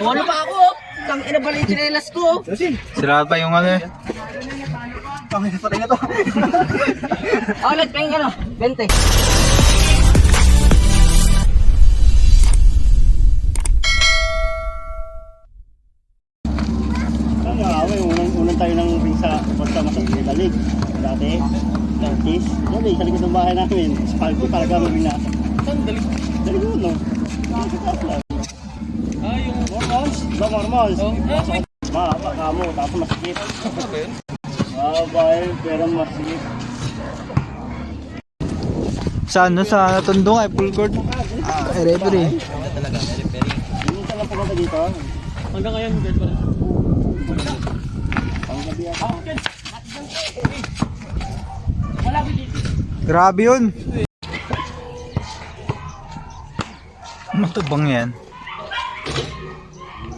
Wala pa ako. Tang ina bali chinelas ko. Sira pa yung ano eh. Patay na to. Oh, ulit peng ano, 20. Ano nga, may unang, unang tayo ng visa basta masakit dalig. Dati, Curtis. Dali, sa likod ng bahay namin. Spalto talaga mabinasa. Saan dalig? Dalig mo, no? Dito sa taas lang. Mormons? Mahaba ka mo, tapos masikip. Babay, pero masikip. Sa ano, sa Tundong ay full court. Ah, referee. Hindi ka lang pumunta dito. Hanggang ngayon, guys, pa rin. Grabe yun. Matubang yan. Ganun lang. Yun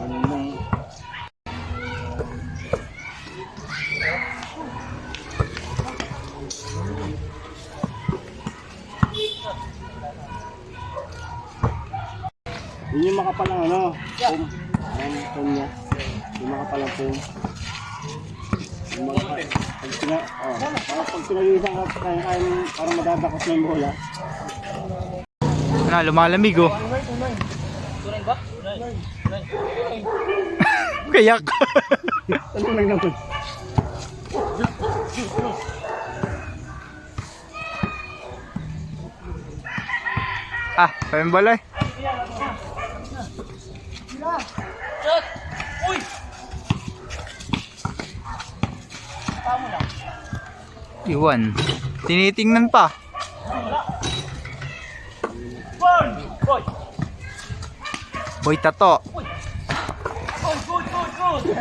yung makapalang ano, foam. Ang foam niya. Yung makapalang foam. Yung mga, pag pina, oh, parang pag pinag-iisang ka, kaya kaya parang madadakos na yung bola. Ano, lumalamig oh. Kayak. Ano lang naman? ah, pembala eh. Iwan. Tinitingnan pa. Boy tato.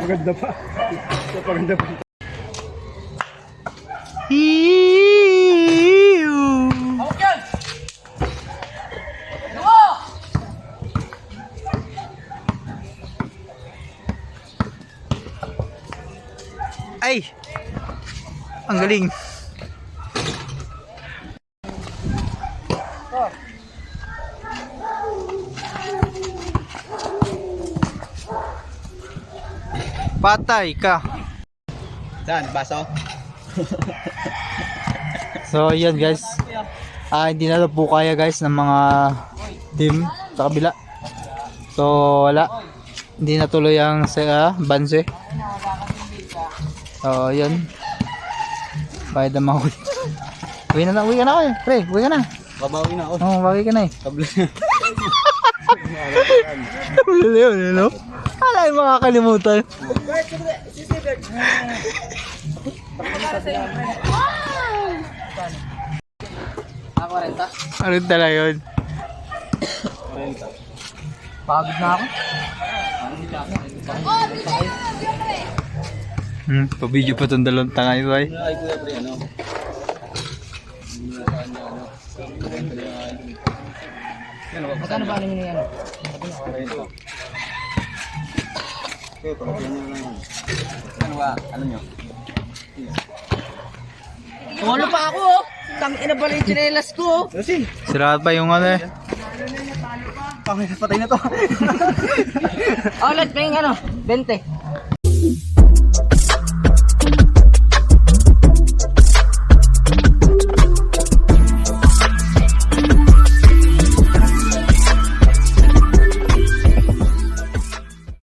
Maganda pa. Maganda pa. Ay! Ang galing. Patay ka. Saan? Baso? So, yan guys. Ah, hindi na po kaya guys ng mga team sa kabila. So, wala. Hindi na tuloy ang sa uh, banse. So, yan. Bayad na mahuli. Uwi na na, uwi ka na eh. Pre, uwi ka na. Babawi na ako. Oo, oh, bawi ka na eh. Kable. Wala yun, ano? Wala yung makakalimutan. Ako rin ta. Ano talaga yun? Pagod na ako. Hmm, pabidyo pa itong dalawang tanga ito ay. Ay, kuya, pre, ano? Magkano ba namin yan? Okay, pagkakyan nyo lang. Ano ba? Ano nyo? Wala pa ako. Tang ina bali chinelas ko. Kasi, Sira pa yung ano eh. patay na to. Oh, ulit peng ano, 20.